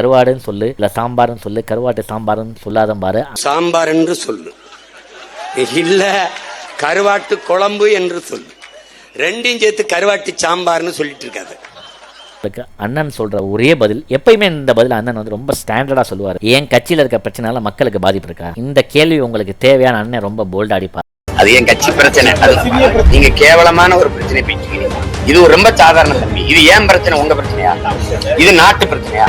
கருவாடுன்னு சொல்லு இல்ல சாம்பார்னு சொல்லு கருவாட்டு சாம்பார்னு சொல்லாத பாரு. சாம்பார் என்று சொல்லு. இல்ல கருவாட்டு குழம்பு என்று சொல்லு. ரெண்டையும் சேர்த்து கருவாட்டு சாம்பார்னு சொல்லிட்டு இருக்காது. அண்ணன் சொல்ற ஒரே பதில் எப்பயுமே இந்த பதில் அண்ணன் வந்து ரொம்ப ஸ்டாண்டர்டா சொல்லுவார். என் கட்சியில இருக்க பிரச்சனால மக்களுக்கு பாதிப்பு இருக்கா? இந்த கேள்வி உங்களுக்கு தேவையான அண்ணன் ரொம்ப போல்டா அடிப்பார். அது என் கட்சி பிரச்சனை அது நீங்க கேவலமான ஒரு பிரச்சனை பேசிக்கிறீங்க. இது ரொம்ப சாதாரண தம்பி இது ஏன் பிரச்சனை? உங்க பிரச்சனையா? இது நாட்டு பிரச்சனையா?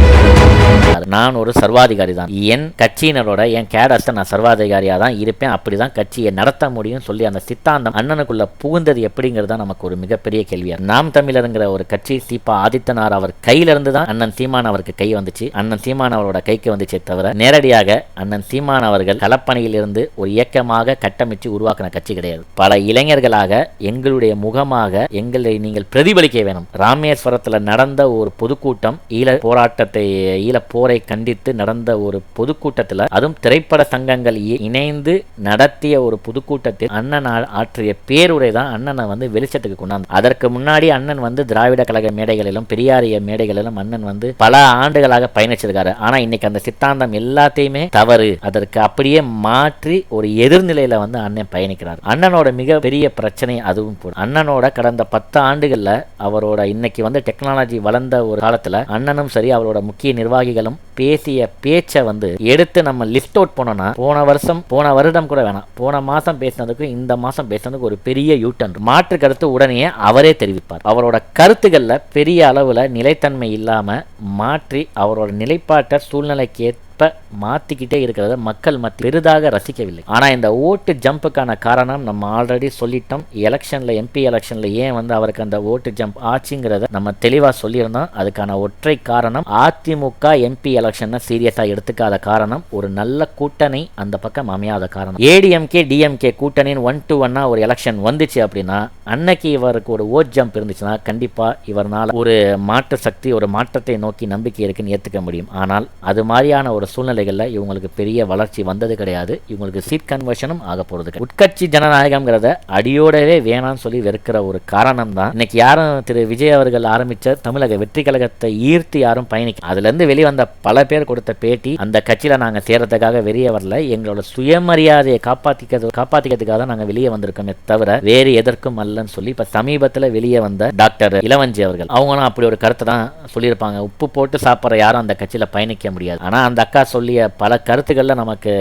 Música நான் ஒரு சர்வாதிகாரி தான். என் கட்சியினரோட என் கேடர்ஸை நான் சர்வாதிகாரியா தான் இருப்பேன். அப்படிதான் கட்சியை நடத்த முடியும் சொல்லி அந்த சித்தாந்தம் அண்ணனுக்குள்ள புகுந்தது எப்படிங்கிறது தான் நமக்கு ஒரு மிகப்பெரிய கேள்வியா நாம் தமிழருங்கிற ஒரு கட்சி சீபா ஆதித்தனார் அவர் கையில இருந்து தான் அண்ணன் சீமான் அவருக்கு கை வந்துச்சு. அண்ணன் சீமான் அவரோட கைக்கு வந்துச்சே தவிர நேரடியாக அண்ணன் சீமான் அவர்கள் களப்பணியில் இருந்து ஒரு இயக்கமாக கட்டமைச்சு உருவாக்கின கட்சி கிடையாது. பல இளைஞர்களாக எங்களுடைய முகமாக எங்களை நீங்கள் பிரதிபலிக்க வேணும். ராமேஸ்வரத்தில் நடந்த ஒரு பொதுக்கூட்டம் ஈழ போராட்டத்தை ஈழ போரை கண்டித்து நடந்த ஒரு பொதுக்கூட்டத்தில் அதுவும் திரைப்பட சங்கங்கள் இணைந்து நடத்திய ஒரு பொதுக்கூட்டத்தில் அண்ணன் ஆற்றிய பேருரை தான் அண்ணனை வந்து வெளிச்சத்துக்கு கொண்டாந்து அதற்கு முன்னாடி அண்ணன் வந்து திராவிட கழக மேடைகளிலும் பெரியாரிய மேடைகளிலும் அண்ணன் வந்து பல ஆண்டுகளாக பயணிச்சிருக்காரு. ஆனா இன்னைக்கு அந்த சித்தாந்தம் எல்லாத்தையுமே தவறு. அதற்கு அப்படியே மாற்றி ஒரு எதிர்நிலையில வந்து அண்ணன் பயணிக்கிறார். அண்ணனோட மிக பெரிய பிரச்சனை அதுவும் கூட அண்ணனோட கடந்த பத்து ஆண்டுகள்ல அவரோட இன்னைக்கு வந்து டெக்னாலஜி வளர்ந்த ஒரு காலத்துல அண்ணனும் சரி அவரோட முக்கிய நிர்வாகிகளும் பேசிய பேச்சை வந்து எடுத்து நம்ம லிஸ்ட் அவுட் பண்ணோம்னா போன வருஷம் போன வருடம் கூட வேணாம். போன மாசம் பேசினதுக்கும் இந்த மாசம் பேசினதுக்கு ஒரு பெரிய யூட்டன் மாற்று கருத்து உடனே அவரே தெரிவிப்பார். அவரோட கருத்துக்கள்ல பெரிய அளவுல நிலைத்தன்மை இல்லாம மாற்றி அவரோட நிலைப்பாட்டை சூழ்நிலைக்கு ஏற்ப மாத்திக்கிட்டே இருக்கிறத மக்கள் மத்தி பெரிதாக ரசிக்கவில்லை. ஆனா இந்த ஓட்டு ஜம்புக்கான காரணம் நம்ம ஆல்ரெடி சொல்லிட்டோம். எலெக்ஷனில் எம்பி எலெக்ஷன்ல ஏன் வந்து அவருக்கு அந்த ஓட்டு ஜம்ப் ஆச்சுங்கிறத நம்ம தெளிவா சொல்லியிருந்தோம். அதுக்கான ஒற்றை காரணம் அதிமுக எம்பி எலெக்ஷனை சீரியஸா எடுத்துக்காத காரணம் ஒரு நல்ல கூட்டணி அந்த பக்கம் அமையாத காரணம். ஏடிஎம்கே டிஎம்கே கூட்டணின்னு ஒன் டு ஒன்னா ஒரு எலெக்ஷன் வந்துச்சு அப்படின்னா அன்னைக்கு இவருக்கு ஒரு ஓட் ஜம்ப் இருந்துச்சுன்னா கண்டிப்பா இவர்னால ஒரு மாற்று சக்தி ஒரு மாற்றத்தை நோக்கி நம்பிக்கை இருக்குன்னு ஏத்துக்க முடியும். ஆனால் அது மாதிரியான ஒரு சூழ்நிலைகளில் இவங்களுக்கு பெரிய வளர்ச்சி வந்தது கிடையாது. இவங்களுக்கு சீட் கன்வர்ஷனும் ஆக போகிறது உட்கட்சி ஜனநாயகம்ங்கிறத அடியோடவே வேணாம்னு சொல்லி வெறுக்கிற ஒரு காரணம் தான் இன்னைக்கு யாரும் திரு விஜய் அவர்கள் ஆரம்பித்த தமிழக வெற்றி கழகத்தை ஈர்த்து யாரும் பயணிக்க அதுலேருந்து வெளிவந்த பல பேர் கொடுத்த பேட்டி அந்த கட்சியில் நாங்கள் சேர்றதுக்காக வெளியே வரல. எங்களோட சுயமரியாதையை காப்பாற்றிக்கிறது காப்பாற்றிக்கிறதுக்காக தான் நாங்கள் வெளியே வந்திருக்கோமே தவிர வேறு எதற்கும் அல்லன்னு சொல்லி இப்போ சமீபத்தில் வெளியே வந்த டாக்டர் இளவஞ்சி அவர்கள். அவங்களும் அப்படி ஒரு கருத்தை தான் சொல்லியிருப்பாங்க. உப்பு போட்டு சாப்பிட்ற யாரும் அந்த கட்சியில் பயணிக்க முடியாது. ஆனால் அந்த அக்கா சொல்லிய பல கருத்துக்கள்ல நமக்கு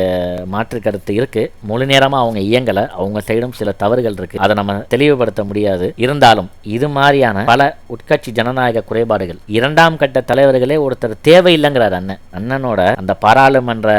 மாற்று கருத்து இருக்கு. முழு நேரமா அவங்க இயங்கல. அவங்க சைடும் சில தவறுகள் இருக்கு. அதை நம்ம தெளிவுபடுத்த முடியாது. இருந்தாலும் இது மாதிரியான பல உட்கட்சி ஜனநாயக குறைபாடுகள். இரண்டாம் கட்ட தலைவர்களே ஒருத்தர் தேவையில்லைங்கிறார் அண்ணன். அண்ணனோட அந்த பாராளுமன்ற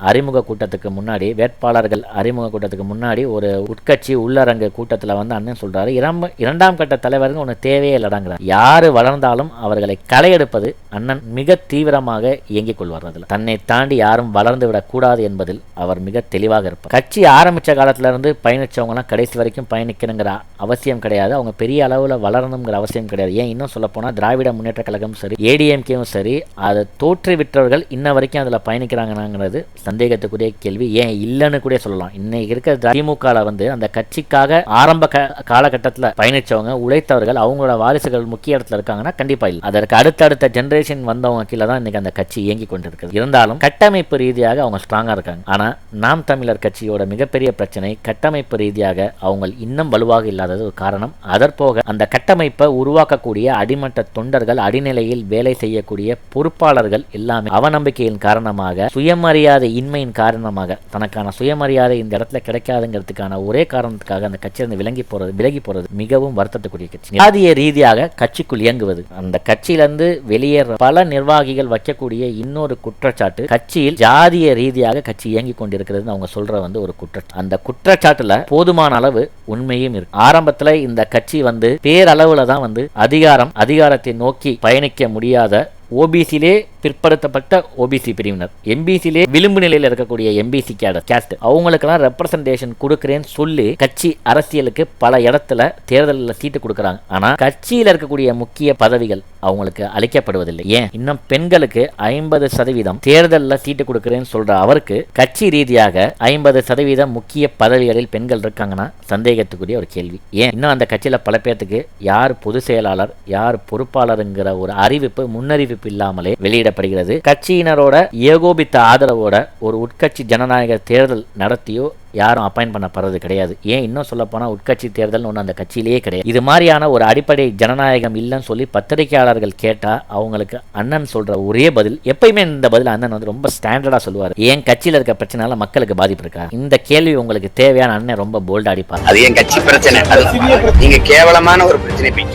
அறிமுக கூட்டத்துக்கு முன்னாடி வேட்பாளர்கள் அறிமுக கூட்டத்துக்கு முன்னாடி ஒரு உட்கட்சி உள்ளரங்கு கூட்டத்தில் வந்து அண்ணன் சொல்றாரு. இரண்டாம் கட்ட தலைவர்கள் ஒன்று தேவையே இல்லைடாங்கிறார் யாரு வளர்ந்தாலும் அவர்களை களையெடுப்பது அண்ணன் மிக தீவிரமாக இயங்கிக் கொள்வார் அதில். தன்னை தாண்டி யாரும் வளர்ந்து விடக்கூடாது என்பதில் அவர் மிக தெளிவாக இருப்பார். கட்சி ஆரம்பிச்ச காலத்திலிருந்து இருந்து கடைசி வரைக்கும் பயணிக்கணுங்கிற அவசியம் கிடையாது. அவங்க பெரிய அளவில் வளரணுங்கிற அவசியம் கிடையாது. ஏன் இன்னும் சொல்ல திராவிட முன்னேற்ற கழகம் சரி ஏடிஎம்கேவும் சரி அதை தோற்றுவிற்றவர்கள் இன்ன வரைக்கும் அதில் பயணிக்கிறாங்கிறது சந்தேகத்துக்குரிய கேள்வி. ஏன் இல்லைன்னு கூட சொல்லலாம். இன்னைக்கு இருக்கிற திமுகவில் வந்து அந்த கட்சிக்காக ஆரம்ப க காலகட்டத்தில் பயணிச்சவங்க உழைத்தவர்கள் அவங்களோட வாரிசுகள் முக்கிய இடத்துல இருக்காங்கன்னா கண்டிப்பா இல்லை. அதற்கு அடுத்தடுத்த ஜென்ரேஷன் வந்தவங்க கீழே தான் இன்னைக்கு அந்த கட்சி இயங்கி கொண்டிருக்கிறது இருந்தாலும் கட்டமைப்பு ரீதியாக அவங்க ஸ்ட்ராங்காக இருக்காங்க. ஆனால் நாம் தமிழர் கட்சியோட மிகப்பெரிய பிரச்சனை கட்டமைப்பு ரீதியாக அவங்க இன்னும் வலுவாக இல்லாதது ஒரு காரணம். அதற்போக அந்த கட்டமைப்பை உருவாக்கக்கூடிய அடிமட்ட தொண்டர்கள் அடிநிலையில் வேலை செய்யக்கூடிய பொறுப்பாளர்கள் எல்லாமே அவநம்பிக்கையின் காரணமாக சுயமரியாதை இன்மையின் காரணமாக தனக்கான சுயமரியாதை இந்த இடத்துல கிடைக்காதுங்கிறதுக்கான ஒரே காரணத்துக்காக அந்த கட்சியிலிருந்து விலகி போறது விலகி போறது மிகவும் வருத்தத்துக்குரிய கட்சி. ஜாதிய ரீதியாக கட்சிக்குள் இயங்குவது. அந்த கட்சியிலிருந்து வெளியேற பல நிர்வாகிகள் வைக்கக்கூடிய இன்னொரு குற்றச்சாட்டு கட்சியில் ஜாதிய ரீதியாக கட்சி இயங்கி கொண்டிருக்கிறது அவங்க சொல்ற வந்து ஒரு குற்றச்சாட்டு. அந்த குற்றச்சாட்டுல போதுமான அளவு உண்மையும் இருக்கு. ஆரம்பத்துல இந்த கட்சி வந்து பேரளவுல தான் வந்து அதிகாரம் அதிகாரத்தை நோக்கி பயணிக்க முடியாத ஓபிசிலே பிற்படுத்தப்பட்ட ஓபிசி பிரிவினர். எம்பிசிலே விளிம்பு நிலையில் இருக்கக்கூடிய எம்பிசி கேடர் கேஸ்ட் அவங்களுக்கெல்லாம் ரெப்ரசன்டேஷன் கொடுக்குறேன்னு சொல்லி கட்சி அரசியலுக்கு பல இடத்துல தேர்தலில் சீட்டு கொடுக்குறாங்க. ஆனால் கட்சியில் இருக்கக்கூடிய முக்கிய பதவிகள் அவங்களுக்கு அளிக்கப்படுவதில்லை. ஏன்? இன்னும் பெண்களுக்கு ஐம்பது சதவீதம் தேர்தலில் சீட்டு கொடுக்குறேன்னு சொல்ற அவருக்கு கட்சி ரீதியாக ஐம்பது சதவீதம் முக்கிய பதவிகளில் பெண்கள் இருக்காங்கன்னா சந்தேகத்துக்குரிய ஒரு கேள்வி. ஏன்? இன்னும் அந்த கட்சியில் பல பேர்த்துக்கு யார் பொதுச் செயலாளர் யார் பொறுப்பாளருங்கிற ஒரு அறிவிப்பு முன்னறிவிப்பு இல்லாமலே வெளியிட முன்வைக்கப்படுகிறது கட்சியினரோட ஏகோபித்த ஆதரவோட ஒரு உட்கட்சி ஜனநாயக தேர்தல் நடத்தியோ யாரும் அப்பாயின் பண்ணப்படுறது கிடையாது. ஏன் இன்னும் சொல்ல உட்கட்சி தேர்தல் ஒன்று அந்த கட்சியிலேயே கிடையாது. இது மாதிரியான ஒரு அடிப்படை ஜனநாயகம் இல்லைன்னு சொல்லி பத்திரிகையாளர்கள் கேட்டால் அவங்களுக்கு அண்ணன் சொல்கிற ஒரே பதில் எப்பயுமே இந்த பதில் அண்ணன் வந்து ரொம்ப ஸ்டாண்டர்டாக சொல்லுவார். ஏன் கட்சியில் இருக்க பிரச்சனால மக்களுக்கு பாதிப்பு இருக்கா? இந்த கேள்வி உங்களுக்கு தேவையான அண்ணன் ரொம்ப போல்டாக அடிப்பார். அது என் கட்சி பிரச்சனை? அது கேவலமான ஒரு பிரச்சனை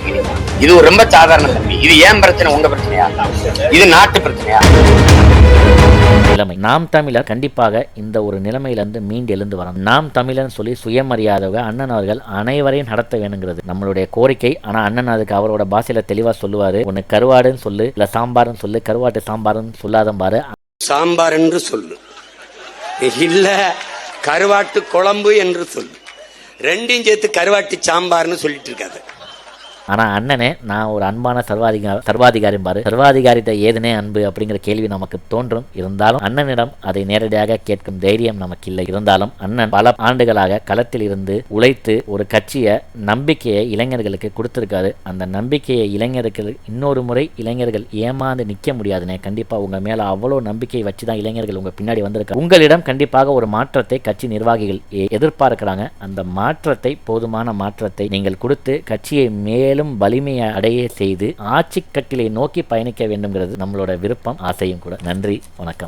இது ரொம்ப சாதாரண தம்பி இது ஏன் பிரச்சனை? உங்க பிரச்சனையா இது நாட்டு பிரச்சனையா? நிலைமை. நாம் தமிழர் கண்டிப்பாக இந்த ஒரு நிலைமையிலிருந்து மீண்டு எழுந்து வரணும். நாம் தமிழர்னு சொல்லி சுயமரியாதை அண்ணன் அவர்கள் அனைவரையும் நடத்த வேணுங்கிறது நம்மளுடைய கோரிக்கை. ஆனா அண்ணன் அதுக்கு அவரோட பாஷையில தெளிவா சொல்லுவாரு. ஒன்னு கருவாடுன்னு சொல்லு இல்ல சாம்பார்னு சொல்லு கருவாட்டு சாம்பார்னு சொல்லாத பாரு. சாம்பார் என்று சொல்லு. இல்ல கருவாட்டு குழம்பு என்று சொல்லு. ரெண்டையும் சேர்த்து கருவாட்டு சாம்பார்னு சொல்லிட்டு இருக்காது. ஆனால் அண்ணனே நான் ஒரு அன்பான சர்வாதிகாரி சர்வாதிகாரி பாரு. சர்வாதிகாரிட்ட ஏதுனே அன்பு அப்படிங்கிற கேள்வி நமக்கு தோன்றும். இருந்தாலும் அண்ணனிடம் அதை நேரடியாக கேட்கும் தைரியம் நமக்கு இல்லை. இருந்தாலும் அண்ணன் பல ஆண்டுகளாக களத்தில் இருந்து உழைத்து ஒரு கட்சியை நம்பிக்கையை இளைஞர்களுக்கு கொடுத்துருக்காரு. அந்த நம்பிக்கையை இளைஞர்கள் இன்னொரு முறை இளைஞர்கள் ஏமாந்து நிற்க முடியாதுனே. கண்டிப்பாக உங்கள் மேலே அவ்வளோ நம்பிக்கை வச்சு தான் இளைஞர்கள் உங்கள் பின்னாடி வந்திருக்காங்க. உங்களிடம் கண்டிப்பாக ஒரு மாற்றத்தை கட்சி நிர்வாகிகள் எதிர்பார்க்குறாங்க எதிர்பார்க்கிறாங்க. அந்த மாற்றத்தை போதுமான மாற்றத்தை நீங்கள் கொடுத்து கட்சியை மேலும் வலிமையை அடைய செய்து ஆட்சி கட்டிலை நோக்கி பயணிக்க வேண்டும்ங்கிறது நம்மளோட விருப்பம் ஆசையும் கூட. நன்றி வணக்கம்.